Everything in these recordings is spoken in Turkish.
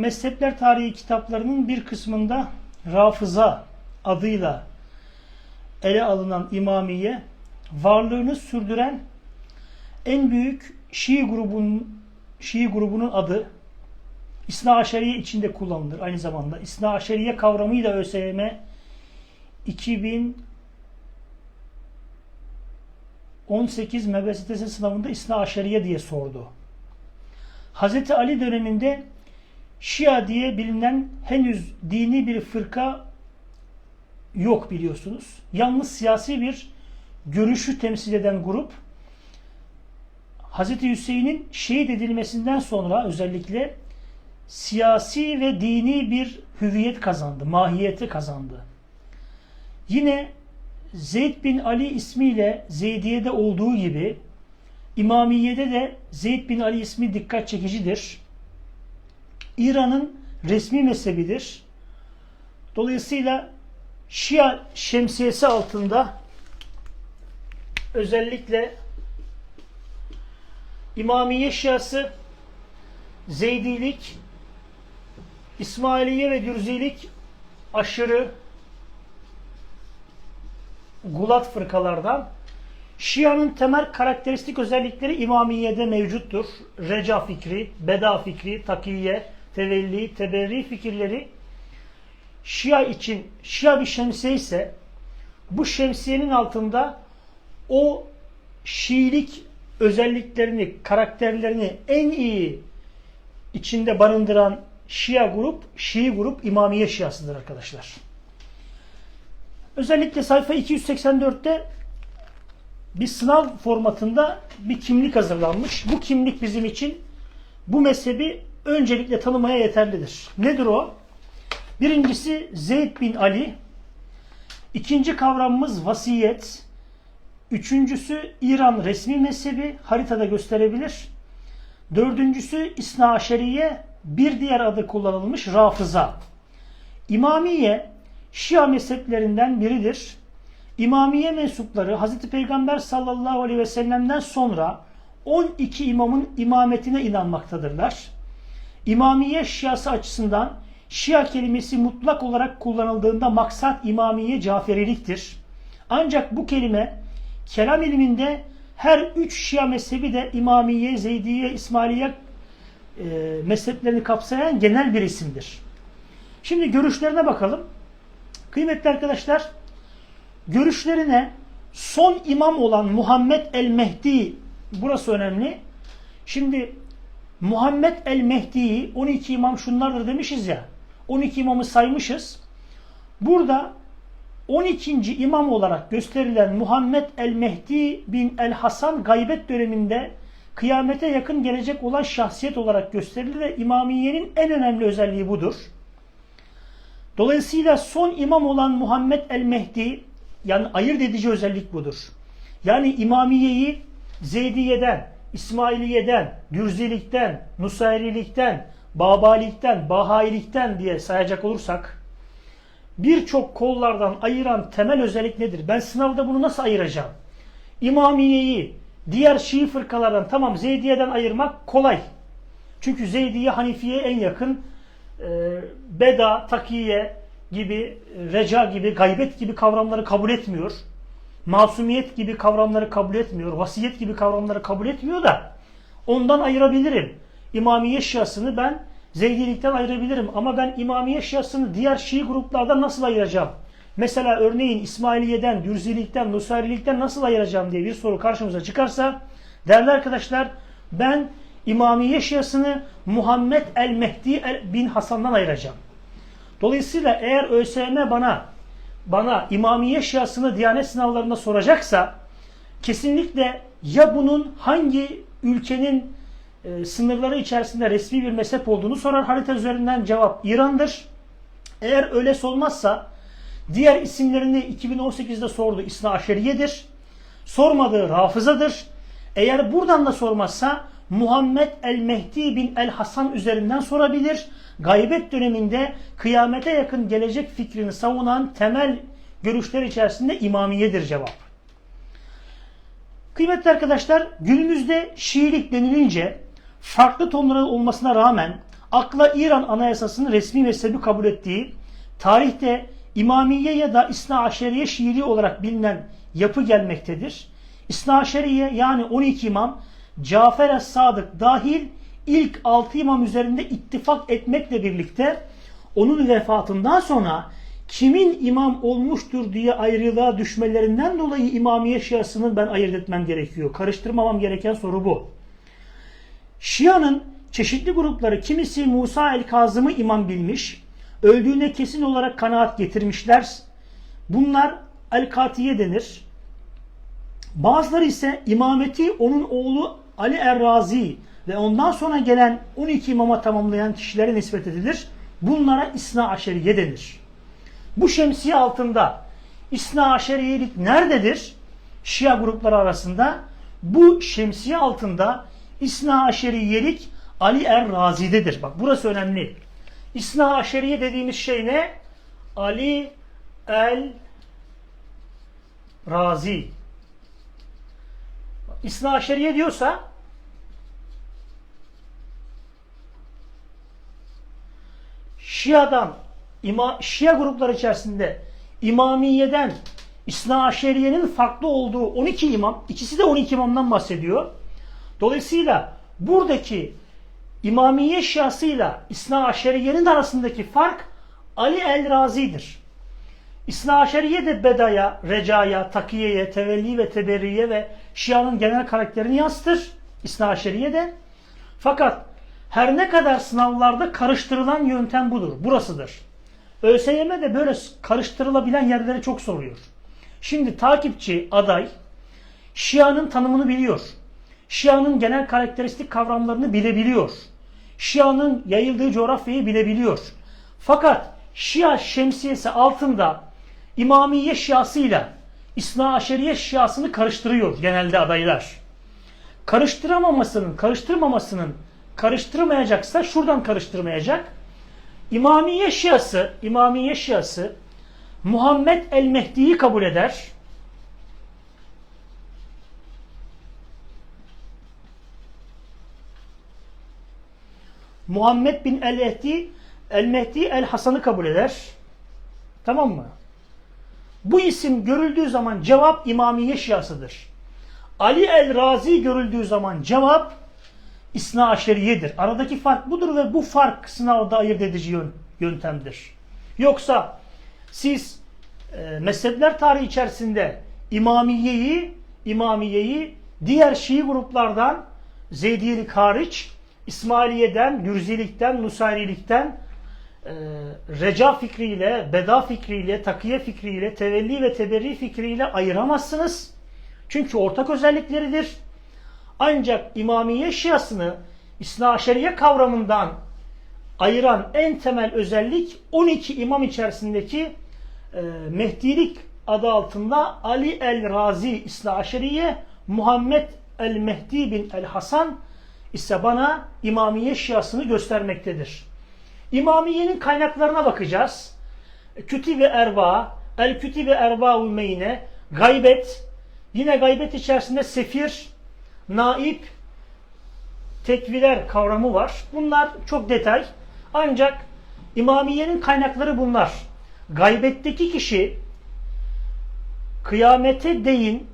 Mezhepler tarihi kitaplarının bir kısmında Rafıza adıyla ele alınan İmamiye varlığını sürdüren en büyük Şii grubun Şii grubunun adı İsna Aşeriye içinde kullanılır aynı zamanda. İsna Aşeriye kavramıyla ÖSYM 2018 MBSTS sınavında İsna Aşeriye diye sordu. Hazreti Ali döneminde Şia diye bilinen henüz dini bir fırka yok biliyorsunuz. Yalnız siyasi bir görüşü temsil eden grup Hz. Hüseyin'in şehit edilmesinden sonra özellikle siyasi ve dini bir hüviyet kazandı, mahiyeti kazandı. Yine Zeyd bin Ali ismiyle Zeydiye'de olduğu gibi İmamiye'de de Zeyd bin Ali ismi dikkat çekicidir. İran'ın resmi mezhebidir. Dolayısıyla Şia şemsiyesi altında özellikle İmamiye Şiası, Zeydilik, İsmailiye ve Dürzilik aşırı gulat fırkalardan Şia'nın temel karakteristik özellikleri İmamiye'de mevcuttur. Reca fikri, Beda fikri, Takiye, Tevelli, Teberri fikirleri Şia için Şia bir şemsiye ise bu şemsiyenin altında o Şiilik özelliklerini, karakterlerini en iyi içinde barındıran Şia grup, Şii grup İmamiye Şiasıdır arkadaşlar. Özellikle sayfa 284'te bir sınav formatında bir kimlik hazırlanmış. Bu kimlik bizim için bu mezhebi öncelikle tanımaya yeterlidir. Nedir o? Birincisi Zeyd bin Ali. İkinci kavramımız vasiyet. Üçüncüsü İran resmi mezhebi haritada gösterebilir. Dördüncüsü İsna Aşeriye bir diğer adı kullanılmış Rafıza. İmamiye Şia mezheplerinden biridir. İmamiye mensupları Hz. Peygamber sallallahu aleyhi ve sellem'den sonra 12 imamın imametine inanmaktadırlar. İmamiye Şiası açısından Şia kelimesi mutlak olarak kullanıldığında maksat İmamiye Caferiliktir. Ancak bu kelime kelam ilminde her üç Şia mezhebi de İmamiye, Zeydiye, İsmailiye e, mezheplerini kapsayan genel bir isimdir. Şimdi görüşlerine bakalım. Kıymetli arkadaşlar, görüşlerine son imam olan Muhammed el-Mehdi burası önemli. Şimdi Muhammed el-Mehdi'yi 12 imam şunlardır demişiz ya. 12 imamı saymışız. Burada 12. imam olarak gösterilen Muhammed el-Mehdi bin el-Hasan gaybet döneminde kıyamete yakın gelecek olan şahsiyet olarak gösterilir ve İmamiye'nin en önemli özelliği budur. Dolayısıyla son imam olan Muhammed el-Mehdi yani ayırt edici özellik budur. Yani İmamiye'yi Zeydiye'den, İsmailiye'den, Dürzilikten, Nusayrilikten, Babalikten, Bahailikten diye sayacak olursak birçok kollardan ayıran temel özellik nedir? Ben sınavda bunu nasıl ayıracağım? İmamiye'yi diğer Şii fırkalardan tamam Zeydiye'den ayırmak kolay. Çünkü Zeydiye Hanifiye en yakın e, Beda, Takiye gibi, Reca gibi, gaybet gibi kavramları kabul etmiyor. Masumiyet gibi kavramları kabul etmiyor. Vasiyet gibi kavramları kabul etmiyor da ondan ayırabilirim. İmamiye Şiasını ben Zeydilikten ayırabilirim. Ama ben İmamiye Şiasını diğer Şii gruplardan nasıl ayıracağım? Mesela örneğin İsmailiye'den, Dürzilikten, Nusayrilikten nasıl ayıracağım diye bir soru karşımıza çıkarsa değerli arkadaşlar ben İmamiye Şiasını Muhammed el-Mehdi el bin Hasan'dan ayıracağım. Dolayısıyla eğer ÖSYM bana bana İmamiye Şiasını Diyanet sınavlarında soracaksa kesinlikle ya bunun hangi ülkenin e, sınırları içerisinde resmi bir mezhep olduğunu sorar harita üzerinden cevap İran'dır. Eğer öyle olmazsa diğer isimlerini 2018'de sordu İsna Aşeriye'dir. Sormadığı Rafızadır. Eğer buradan da sormazsa Muhammed el-Mehdi bin el-Hasan üzerinden sorabilir. Gaybet döneminde kıyamete yakın gelecek fikrini savunan temel görüşler içerisinde imamiyedir cevap. Kıymetli arkadaşlar günümüzde Şiilik denilince farklı tonları olmasına rağmen akla İran anayasasını resmi mezhebi kabul ettiği, tarihte İmamiye ya da İsna Aşeriye Şiiri olarak bilinen yapı gelmektedir. İsna Aşeriye yani 12 imam Cafer es-Sadık dahil ilk 6 imam üzerinde ittifak etmekle birlikte onun vefatından sonra kimin imam olmuştur diye ayrılığa düşmelerinden dolayı İmamiye Şiasını ben ayırt etmem gerekiyor. Karıştırmamam gereken soru bu. Şia'nın çeşitli grupları kimisi Musa el-Kazım'ı imam bilmiş, öldüğüne kesin olarak kanaat getirmişler. Bunlar el-Katiye denir. Bazıları ise imameti onun oğlu Ali Errazi ve ondan sonra gelen 12 imama tamamlayan kişilere nispet edilir. Bunlara İsna Aşeriye denir. Bu şemsiye altında İsna Aşeriyelik nerededir? Şia grupları arasında bu şemsiye altında İsna Aşeriyelik Ali Er-Razi'dedir. Bak burası önemli. İsna Aşeriye dediğimiz şey ne? Ali El Razi. İsna Aşeriye diyorsa Şia'dan İma, Şia grupları içerisinde İmamiye'den İsna Aşeriye'nin farklı olduğu 12 imam, ikisi de 12 imamdan bahsediyor. Dolayısıyla buradaki İmamiye Şiasıyla İsna Aşeriye'nin arasındaki fark Ali el Razi'dir. İsna de Beda'ya, Reca'ya, Takiye'ye, Tevelli ve Teberriye ve Şia'nın genel karakterini yansıtır. İsna de. Fakat her ne kadar sınavlarda karıştırılan yöntem budur. Burasıdır. ÖSYM de böyle karıştırılabilen yerleri çok soruyor. Şimdi takipçi, aday Şia'nın tanımını biliyor. Şia'nın genel karakteristik kavramlarını bilebiliyor. Şia'nın yayıldığı coğrafyayı bilebiliyor. Fakat Şia şemsiyesi altında İmamiye Şiasıyla İsna Aşeriye Şiasını karıştırıyor genelde adaylar. Karıştıramamasının, karıştırmamasının karıştırmayacaksa şuradan karıştırmayacak. İmamiye Şiası, İmamiye Şiası Muhammed el-Mehdi'yi kabul eder. Muhammed bin el-Mehdi el-Mehdi el-Hasan'ı kabul eder. Tamam mı? Bu isim görüldüğü zaman cevap İmamiye Şiasıdır. Ali el-Razi görüldüğü zaman cevap İsna Aşeriye'dir. Aradaki fark budur ve bu fark sınavda ayırt edici yöntemdir. Yoksa siz e, mezhepler tarihi içerisinde İmamiye'yi İmamiye'yi diğer Şii gruplardan Zeydiyelik hariç İsmailiye'den, Gürzilikten, Nusayrilikten e, Reca fikriyle, Beda fikriyle, Takiye fikriyle, Tevelli ve Teberri fikriyle ayıramazsınız. Çünkü ortak özellikleridir. Ancak İmamiye Şiasını İsna Aşeriye kavramından ayıran en temel özellik 12 imam içerisindeki e, Mehdilik adı altında Ali el-Razi İsna Muhammed el-Mehdi bin el-Hasan ise bana İmamiye Şiasını göstermektedir. İmamiye'nin kaynaklarına bakacağız. Küti ve Erba, El Küti ve Erba Meyne, Gaybet, yine gaybet içerisinde sefir, naip, tekviler kavramı var. Bunlar çok detay. Ancak İmamiye'nin kaynakları bunlar. Gaybetteki kişi kıyamete değin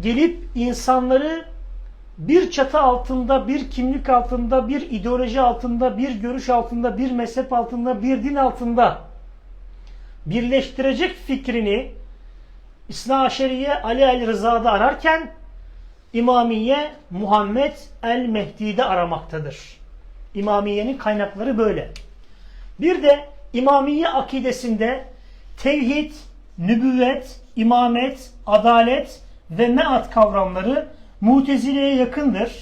gelip insanları bir çatı altında, bir kimlik altında, bir ideoloji altında, bir görüş altında, bir mezhep altında, bir din altında birleştirecek fikrini İsna Aşeriye Ali el Rıza'da ararken İmamiye Muhammed el Mehdi'de aramaktadır. İmamiye'nin kaynakları böyle. Bir de İmamiye akidesinde tevhid, nübüvvet, imamet, adalet ve meat kavramları Mutezile'ye yakındır.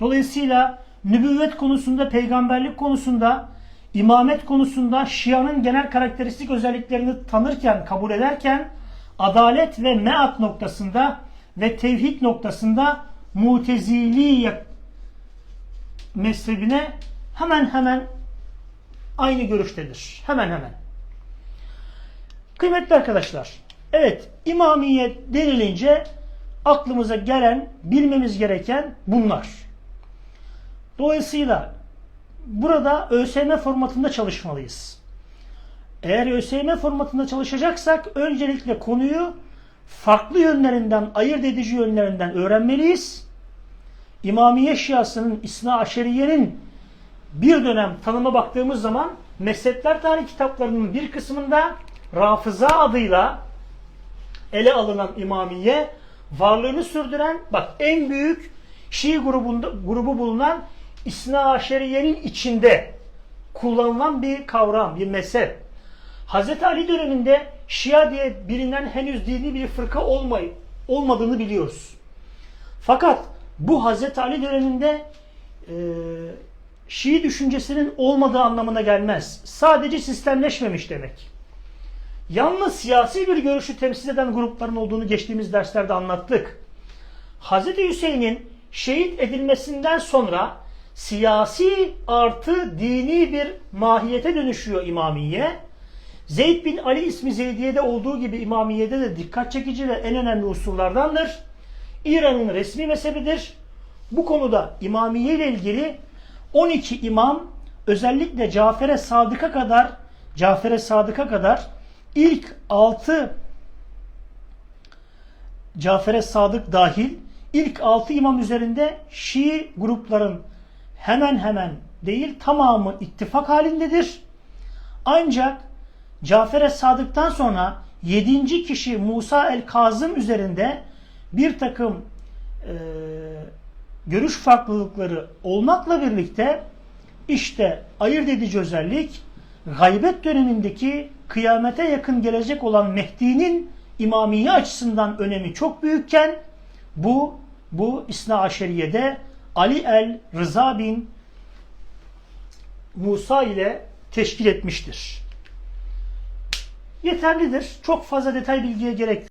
Dolayısıyla nübüvvet konusunda, peygamberlik konusunda, imamet konusunda Şia'nın genel karakteristik özelliklerini tanırken, kabul ederken adalet ve meat noktasında ve tevhid noktasında mutezili mezhebine hemen hemen aynı görüştedir. Hemen hemen. Kıymetli arkadaşlar, evet İmamiye denilince aklımıza gelen, bilmemiz gereken bunlar. Dolayısıyla burada ÖSYM formatında çalışmalıyız. Eğer ÖSYM formatında çalışacaksak öncelikle konuyu farklı yönlerinden, ayırt edici yönlerinden öğrenmeliyiz. İmamiye Şiasının, İsna Aşeriye'nin bir dönem tanıma baktığımız zaman mezhepler tarihi kitaplarının bir kısmında Rafıza adıyla ele alınan İmamiye varlığını sürdüren bak en büyük Şii grubunda, grubu bulunan İsna Aşeriye'nin içinde kullanılan bir kavram, bir mezhep. Hz. Ali döneminde Şia diye bilinen henüz dini bir fırka olmayı, olmadığını biliyoruz. Fakat bu Hz. Ali döneminde e, Şii düşüncesinin olmadığı anlamına gelmez. Sadece sistemleşmemiş demek. Yalnız siyasi bir görüşü temsil eden grupların olduğunu geçtiğimiz derslerde anlattık. Hz. Hüseyin'in şehit edilmesinden sonra siyasi artı dini bir mahiyete dönüşüyor İmamiye. Zeyd bin Ali ismi Zeydiye'de olduğu gibi İmamiye'de de dikkat çekici ve en önemli unsurlardandır. İran'ın resmi mezhebidir. Bu konuda İmamiye ile ilgili 12 imam özellikle Cafer'e Sadık'a kadar Cafer'e Sadık'a kadar ilk 6 Cafer'e Sadık dahil ilk 6 imam üzerinde Şii grupların hemen hemen değil tamamı ittifak halindedir. Ancak Cafer'e Sadık'tan sonra 7. kişi Musa el-Kazım üzerinde bir takım e, görüş farklılıkları olmakla birlikte işte ayırt edici özellik gaybet dönemindeki kıyamete yakın gelecek olan Mehdi'nin imamiye açısından önemi çok büyükken bu bu İsna Aşeriye'de Ali el Rıza bin Musa ile teşkil etmiştir. Yeterlidir. Çok fazla detay bilgiye gerek.